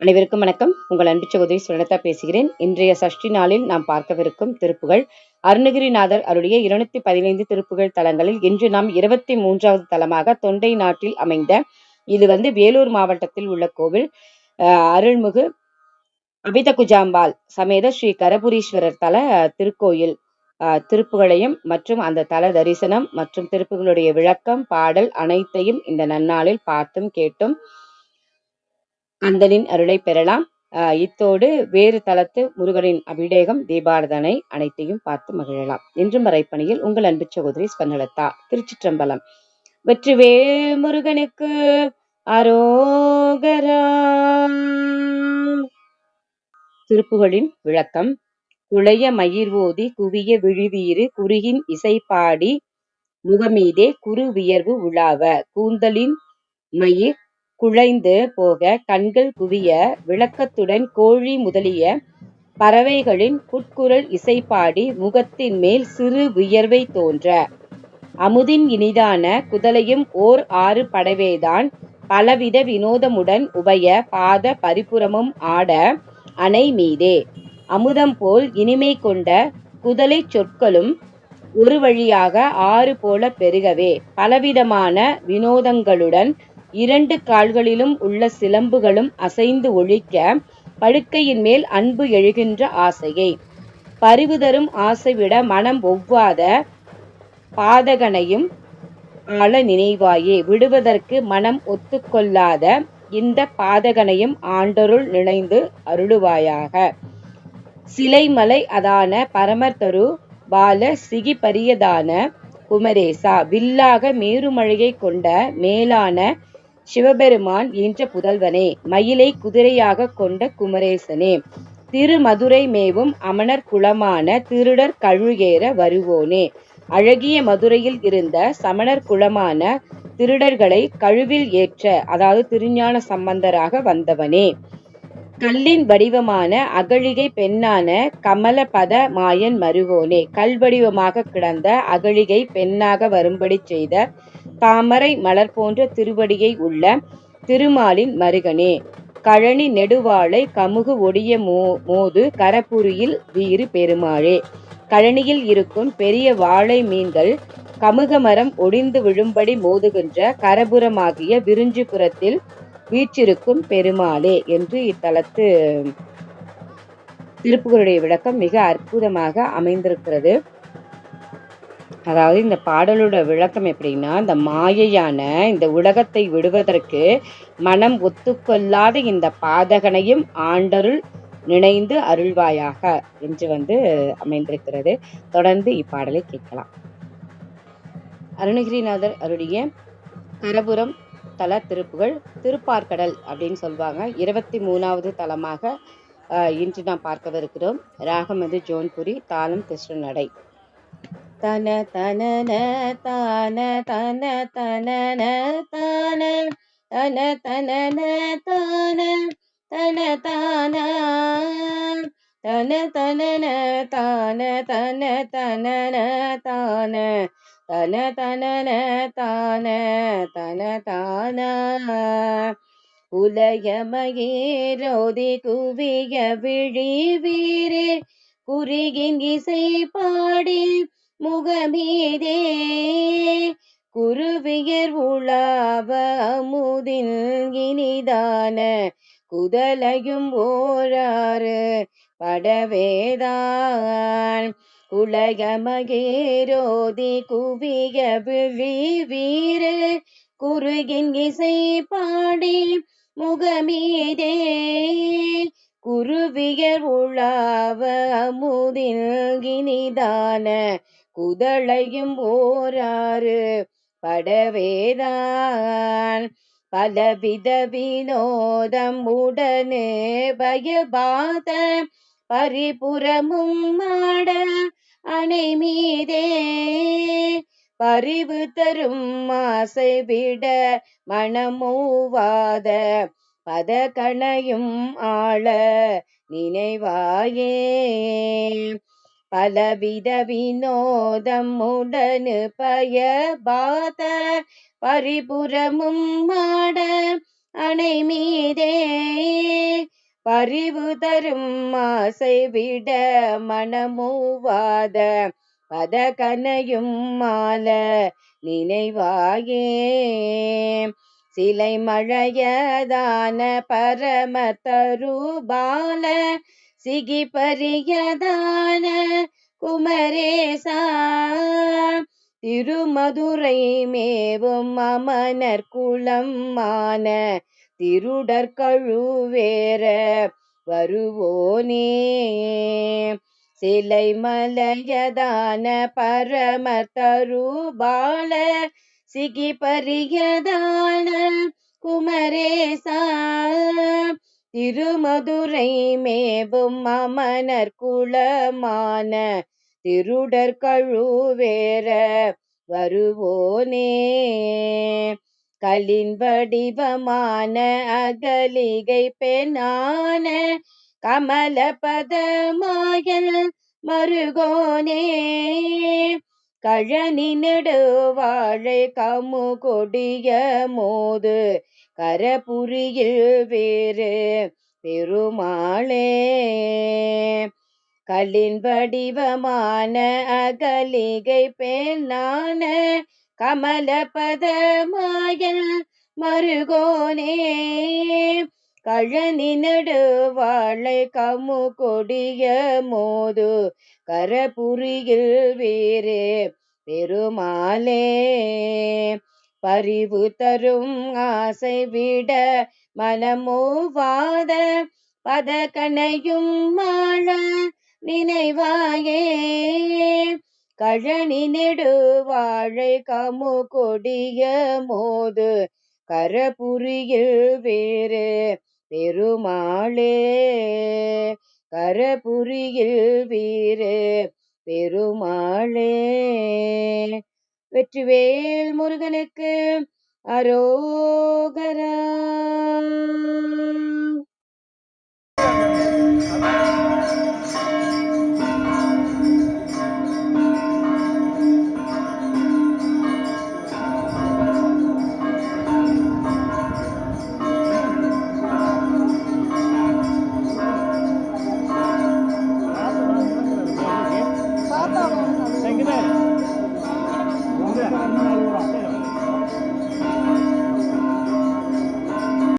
அனைவருக்கும் வணக்கம். உங்கள் அன்பு சகோதரி சுரணதா பேசுகிறேன். இன்றைய சஷ்டி நாளில் நாம் பார்க்கவிருக்கும் திருப்புகள். அருணகிரிநாதர் அருடைய இருநூத்தி பதினைந்து திருப்புகள் தலங்களில் இன்று நாம் இருபத்தி மூன்றாவது தலமாக தொண்டை நாட்டில் அமைந்த இது வந்து வேலூர் மாவட்டத்தில் உள்ள கோவில் அருள்மிகு அபித குஜாம்பால் சமேத ஸ்ரீ கரபுரீஸ்வரர் தல திருக்கோயில் திருப்புகளையும் மற்றும் அந்த தல தரிசனம் மற்றும் திருப்புகளுடைய விளக்கம் பாடல் அனைத்தையும் இந்த நன்னாளில் பார்த்தும் கேட்டும். கந்தனின் அருளை பெறலாம். இத்தோடு வேறு தளத்து முருகனின் அபிடேகம் தீபாரதனை அனைத்தையும் பார்த்து மகிழலாம். என்றும் வரைப்பணியில் உங்கள் அன்பு சகோதரி ஸ்பந்தலதா திருச்சிற்றம்பலம். வெற்றிவே முருகனுக்கு அரோகரா. திருப்புகளின் விளக்கம் குளைய மயிர் ஓதி குவிய விழுவீறு குருகின் இசைப்பாடி முகமீதே குரு வியர்வு உலாவ கூந்தலின் மயிர் குழைந்து போக கண்கள் குவிய விளக்கத்துடன் கோழி முதலிய பறவைகளின் உட்குரல் இசைப்பாடி முகத்தின் மேல் சிறு வியர்வை தோன்ற. அமுதின் இனிதான குதலையும் ஓர் ஆறு படவேதான் பலவித வினோதமுடன் உபய பாத பரிபுறமும் ஆட அணை மீதே. அமுதம் போல் இனிமை கொண்ட குதலை சொற்களும் ஒரு வழியாக ஆறு போல பெருகவே. பலவிதமான வினோதங்களுடன் இரண்டு கால்களிலும் உள்ள சிலம்புகளும் அசைந்து ஒழிக்க படுக்கையின் மேல் அன்பு எழுகின்ற ஆசையை. பறிவு ஆசை விட மனம் ஒவ்வாத பாதகனையும் ஆள நினைவாயே. விடுவதற்கு மனம் ஒத்துக்கொள்ளாத இந்த பாதகனையும் ஆண்டருள் நினைந்து அருளுவாயாக. சிலைமலை அதான பரமர்தரு பால சிகிபரியதான குமரேசா. வில்லாக மேருமழையை கொண்ட மேலான சிவபெருமான் என்ற புதல்வனே மயிலை குதிரையாக கொண்ட குமரேசனே திருமதுரை மேவும் அமணர் குலமான திருடர் கழுகேற வருவோனே. அழகிய மதுரையில் இருந்த சமணர் குலமான திருடர்களை கழுவில் ஏற்ற அதாவது திருஞான சம்பந்தராக வந்தவனே. கல்லின் வடிவமான அகழிகை பெண்ணான கமலபத மாயன் மருகோனே. கல் வடிவமாக கிடந்த அகழிகை பெண்ணாக வரும்படி செய்த தாமரை மலர் போன்ற திருவடியை உள்ள திருமாலின் மருகனே. கழனி நெடுவாளை கமுகு ஒடிய மோ மோது கரப்புரியில் வீறு பெருமாளே கழனியில் இருக்கும் பெரிய வாழை மீன்கள் கமுக மரம் ஒடிந்து விழும்படி மோதுகின்ற கரபுரமாகிய விருஞ்சிபுரத்தில் வீற்றிருக்கும் பெருமாளே என்று இத்தலத்து திருப்புகளுடைய விளக்கம் மிக அற்புதமாக அமைந்திருக்கிறது. அதாவது இந்த பாடலோட விளக்கம் எப்படின்னா இந்த மாயையான இந்த உலகத்தை விடுவதற்கு மனம் ஒத்துக்கொள்ளாத இந்த பாதகனையும் ஆண்டருள் நினைந்து அருள்வாயாக என்று வந்து அமைந்திருக்கிறது. தொடர்ந்து இப்பாடலை கேட்கலாம். அருணகிரிநாதர் அருடைய கரபுரம் தல திருப்புகள் திருப்பார்கடல் அப்படின்னு சொல்லுவாங்க. இருபத்தி மூணாவது தலமாக இன்று நாம் பார்க்கவிருக்கிறோம். ராகம் வந்து ஜோன்புரி தாளம் நடை தன தன தான தன தன தான தன தன தான தன தான தன தன தான தன தன தான. தன தன தான தன தான. உலகமகேரோதி குவிய விழி வீரே குறுகின் இசை பாடி முகமீதே. குருவியர் உலாவ அமுதின் இனிதான குதலையும் ஓராறு படவேதான். உலகமகேரோதி குவிய விழி வீர குறுகின் இசை பாடி முகமீதே. குருவியர் உலாவ அமுதில் கினிதான குதளையும் ஓராறு படவேதான். பலவித வினோதம் உடனே பயபாத பரிபுறமும் மாட அணை மீதே. பறிவு தரும் ஆசை விட மனமூவாத பதகணையும் ஆள நினைவாயே. பலவித வினோதம் உடனு பயபாத பரிபுறமும் மாட அணை மீதே. பறிவு தரும் ஆசை விட மனமூவாத பத கனையும் மால நினைவாயே. சிலை மழையதான பரம தருபால சிகி பரியதான குமரேசா. திருமதுரை மேவும் அமனர் குளம் மான திருடர் கழுவேற வருவோனே. சிலை மலையதான பரமர் தருபால சிகி பரியதான குமரேசா. திருமதுரை மேவும் அமனர் குளமான திருடர் கழுவேற வருவோனே. கலின் வடிவமான அகலிகை பெண்ணான கமல பதமாயல் மருகோனே. கழனி நெடுவாழை கமு கொடிய மோது கரபுரியில் வேறு பெருமாளே. கலின் வடிவமான அகலிகை பெண்ணான கமல பதமாயல் மருகோனே கழனி நடுவாழை கமு கொடிய மோது கரபுரியில் வேறு பெருமாளே. பரிவு தரும் ஆசை விட மனமோவாத பதக்கனையும் மாழ நினைவாயே. கழனி நெடுவாழை கமு கொடிய மோது கரபுரியில் வேறு பெருமாளே. கரபுரியில் வீறு பெருமாளே. வெற்றிவேல் முருகனுக்கு அரோகரா.